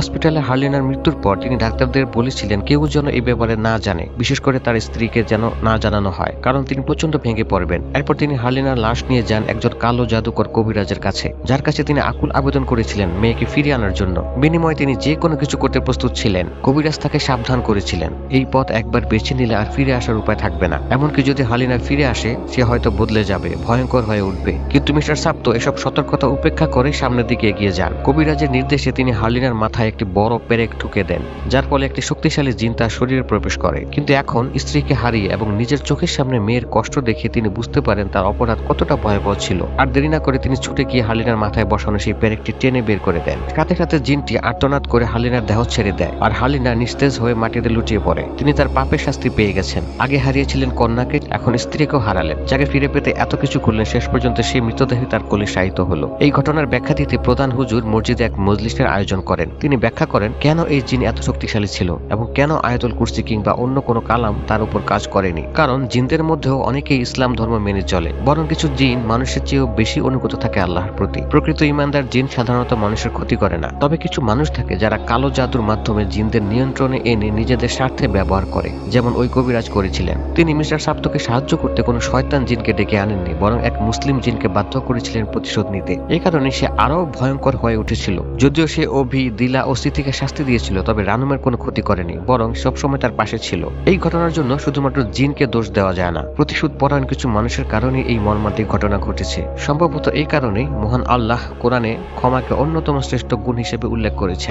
হসপিটালে হার্লিনার মৃত্যুর পর তিনি ডাক্তারদের বলেছিলেন, কেউ যেন এই ব্যাপারে না জানে, বিশেষ করে তার স্ত্রীকে যেন না জানানো হয়, কারণ তিনি প্রচণ্ড ভেঙে পড়বেন। এরপর তিনি হার্লিনার লাশ নিয়ে যান একজন কালো জাদুকর কবিরাজের কাছে, যার কাছে তিনি আকুল আবেদন করেছিলেন মেয়েকে ফিরিয়ে আনার জন্য। বিনিময়ে তিনি যে কোনো কিছু করতে প্রস্তুত ছিলেন, কবিরাজ তাকে সাবধান করেছিলেন। এই পথ একবার বেছে নিলে আর ফিরে আসার উপায় থাকবে না। এমনকি যদি হালিনা ফিরে আসে, সে হয়তো বদলে যাবে, ভয়ঙ্কর হয়ে উঠবে। কিন্তু মিস্টার সাপ্তো এসব সতর্কতা উপেক্ষা করে সামনের দিকে এগিয়ে যান। কবিরাজের নির্দেশে তিনি হালিনার মাথায় একটি বড় পেরেক ঠুকে দেন, যার ফলে একটি শক্তিশালী জিন তার শরীরে প্রবেশ করে। কিন্তু এখন স্ত্রীকে হারিয়ে এবং নিজের চোখের সামনে মেয়ের কষ্ট দেখে তিনি বুঝতে পারেন তার অপরাধ কতটা ভয়াবহ ছিল। আর দেরি না করে তিনি ছুটে গিয়ে হালিনার মাথায় বসানো সেই পেরেকটি টেনে বের করে দেন। সাথে সাথে জিনটি আর্তনাদ করে হালিনার দেহ ছেড়ে দেয় আর হালিনা নিস্তেজ হয়ে মাটিতে লুটিয়ে পড়ে। তিনি তার পাপের শাস্তি পেয়ে গেছেন। আগে হারিয়েছিলেন কন্যাকে, এখন স্ত্রীকেও হারালেন। যাকে ফিরে পেতে এত কিছু করলেন, শেষ পর্যন্ত সেই মৃতদেহে তার কোলে শায়িত হলো। এই ঘটনার ব্যাখ্যা দিতে প্রধান হুজুর মসজিদে এক মজলিসের আয়োজন করেন। তিনি ব্যাখ্যা করেন কেন এই জিন এত শক্তিশালী ছিল এবং কেন আয়াতুল কুরসি কিংবা অন্য কোনো কালাম তার উপর কাজ করেনি? কারণ জিনদের মধ্যেও অনেকেই ইসলাম ধর্ম মেনে চলে, বরং কিছু জিন মানুষের চেয়েও বেশি অনুগত থাকে আল্লাহর প্রতি। প্রকৃত ইমানদার জিন সাধারণত মানুষের ক্ষতি করে না, তবে কিছু মানুষ থাকে যারা কালো জাদুর মাধ্যমে জিনদের নিয়ন্ত্রণে এনে নিজেদের স্বার্থে ব্যবহার করে, যেমন ওই কবিরাজ করেছিলেন। তিনি মিস্টার সাপ্তকে সাহায্য করতে কোনো শয়তান জিনকে ডেকে আনেননি, বরং এক মুসলিম জিনকে বাধ্য করেছিলেন প্রতিশোধ নিতে। এই কারণে সে আরও ভয়ঙ্কর হয়ে উঠেছিল, যদিও সে অভি, দিলা ও স্মৃতিকে শাস্তি দিয়েছিল, তবে রানুমের কোনো ক্ষতি করেনি, বরং সবসময় তার পাশে ছিল। এই ঘটনার জন্য শুধুমাত্র জিনকে দোষ দেওয়া যায় না। প্রতিশোধ পরায়ণ কিছু মানুষের কারণে এই মর্মান্তিক ঘটনা ঘটেছে। সম্ভবত এই কারণেই মহান আল্লাহ কোরআনে ক্ষমাকে অন্যতম শ্রেষ্ঠ গুণ হিসেবে উল্লেখ করেছেন।